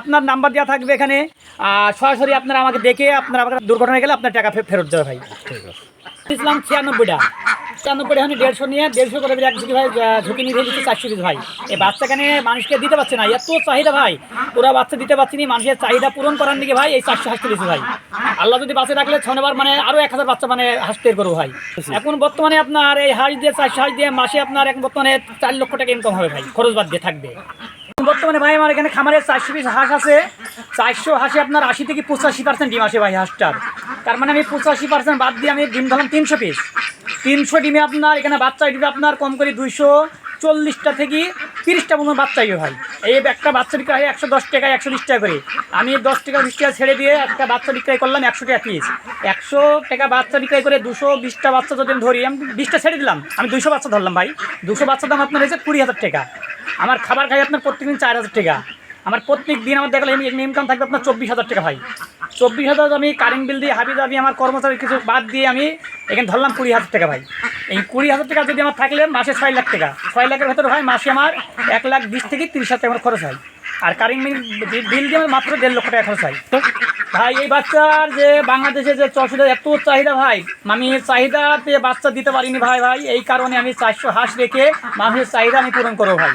আপনার নাম্বার দেওয়া থাকবে এখানে। আর সরাসরি আপনারা আমাকে দেখে আপনার আবার দুর্ঘটনা গেলে আপনার টাকা ফেরত দেবে ভাই। ইসলাম ছিয়ানব্বইটা। ছিয়ানব্বইটা এখানে দেড়শো নিয়ে দেড়শো করে এক ঝুঁকি ভাই ঝুঁকি নিয়ে দিচ্ছে চারশো পিস ভাই। এই বাচ্চাখানে মানুষকে দিতে পারছে না, এত চাহিদা ভাই। তোরা বাচ্চা দিতে পারছি না, মানুষের চাহিদা পূরণ করার দিকে ভাই এই চারশো হাঁস তুলেছে ভাই। আল্লাহ যদি বাঁচে রাখলে ছয়বার মানে আরও এক হাজার বাচ্চা মানে হাঁস তৈরি করব ভাই। এখন বর্তমানে আপনার এই হাঁস দিয়ে, চারশো হাঁস দিয়ে মাসে আপনার এখন বর্তমানে চার লক্ষ টাকা ইনকাম হবে ভাই, খরচ বাদ দিয়ে থাকবে। বর্তমানে ভাই আমার এখানে খামারে চারশো পিস হাঁস আছে। চারশো হাঁসে আপনার আশি থেকে পঁচাশি পার্সেন্ট ডিম আসে ভাই হাঁসটার। তার মানে আমি পঁচাশি পার্সেন্ট বাদ দিয়ে আমি ডিম ধরলাম তিনশো পিস। তিনশো ডিমে আপনার এখানে বাচ্চা ডিমে আপনার কম করে দুইশো চল্লিশটা থেকে তিরিশটা মতো বাচ্চা দিবে ভাই। এই একটা বাচ্চা বিক্রয় হয় একশো দশ টাকা একশো বিশ টাকা করে। আমি দশ টাকা বিশ টাকা ছেড়ে দিয়ে একটা বাচ্চা বিক্রয় করলাম একশো টাকা পিস একশো টাকা বাচ্চা বিক্রয় করে দুশো বিশটা বাচ্চা যদি আমি ধরি, আমি বিশটা ছেড়ে দিলাম, আমি দুশো বাচ্চা ধরলাম ভাই। দুশো বাচ্চার দাম আপনার হয়েছে কুড়ি হাজার টাকা। আমার খাবার খাই আপনার প্রত্যেকদিন চার হাজার টাকা। আমার প্রত্যেক দিন আমার দেখলাম ইনকাম থাকবে আপনার চব্বিশ হাজার টাকা ভাই। চব্বিশ হাজার আমি কারেন্ট বিল দিয়ে হাবি দাবি আমার কর্মচারী কিছু বাদ দিয়ে আমি এখানে ধরলাম কুড়ি হাজার টাকা ভাই। এই কুড়ি হাজার টাকা যদি আমার থাকলে মাসে ছয় লাখ টাকা। ছয় লাখের ভেতরে হয় মাসে আমার এক লাখ বিশ থেকে তিরিশ হাজার টাকা আমার খরচ হয়। আর কারেন্ট বিল বিল দিয়ে আমার মাত্র দেড় লক্ষ টাকা খরচ হয়। তো ভাই এই বাচ্চার যে বাংলাদেশে যে চষিটা এত চাহিদা ভাই আমি চাহিদা পেয়ে বাচ্চা দিতে পারিনি ভাই ভাই। এই কারণে আমি চারশো হাঁস রেখে মানুষের চাহিদা আমি পূরণ করব ভাই।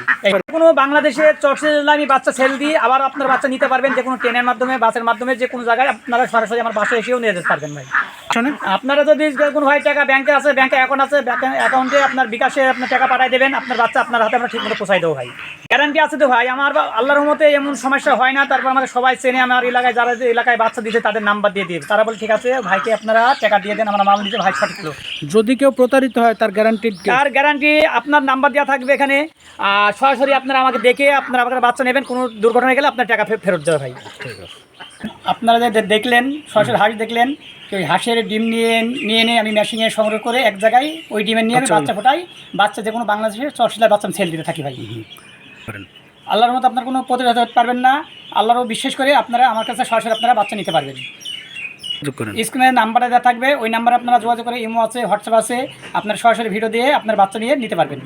কোনো বাংলাদেশে চর্চে আমি বাচ্চা সেল দিই আবার আপনার বাচ্চা নিতে পারবেন যে কোনো ট্রেনের মাধ্যমে বাসের মাধ্যমে যে কোনো জায়গায় আপনারা সরাসরি আমার বাসায় এসেও নিয়ে যেতে পারবেন ভাই। শোনেন। আপনারা যদি কোনো ভাই টাকা ব্যাংকে আছে ব্যাংকে অ্যাকাউন্ট আছে অ্যাকাউন্টে আপনার বিকাশে আপনার টাকা পাঠিয়ে দেবেন আপনার বাচ্চা আপনার হাতে আমরা ঠিকমতো পৌঁছাই দেবো ভাই। গ্যারান্টি আছে তো ভাই আমার আল্লাহর মতে এমন সমস্যা হয় না তারপর আমাকে সবাই চেনে আমার এলাকায় যারা যে এলাকায় বাচ্চা দিতে তাদের নাম্বার দিয়ে দিয়ে তারা বলে ঠিক আছে ভাইকে আপনারা টাকা দিয়ে দেন আমার মাল দিতে ভাই সঠিক যদি কেউ প্রতারিত হয় তার গ্যারান্টি তার গ্যারান্টি আপনার নাম্বার দেওয়া থাকবে এখানে। আর সরাসরি আপনারা আমাকে দেখে আপনারা আমাকে বাচ্চা নেবেন কোনো দুর্ঘটনা গেলে আপনার টাকা ফেরত দেবে ভাই। আপনারা যে দেখলেন সরাসরি হাঁস দেখলেন ওই হাঁসের ডিম নিয়ে নিয়ে এনে আমি মেশিনে সংগ্রহ করে এক জায়গায় ওই ডিমের নিয়ে আমি আচ্ছা। বাচ্চা ফোটাই। বাচ্চা যে কোনো বাংলাদেশের চর্চিলার বাচ্চা আমি সেল দিতে থাকি ভাই। করেন। আল্লাহর মতো আপনার কোনো প্রতিরোধ হতে পারবেন না। আল্লাহরও বিশ্বাস করে আপনারা আমার কাছে সরাসরি আপনারা বাচ্চা নিতে পারবেন। স্ক্রিনের নাম্বারে দেওয়া থাকবে ওই নাম্বারে আপনারা যোগাযোগ করে ইমো আছে হোয়াটসঅ্যাপ আছে আপনার সরাসরি ভিডিও দিয়ে আপনার বাচ্চা নিয়ে নিতে পারবেন।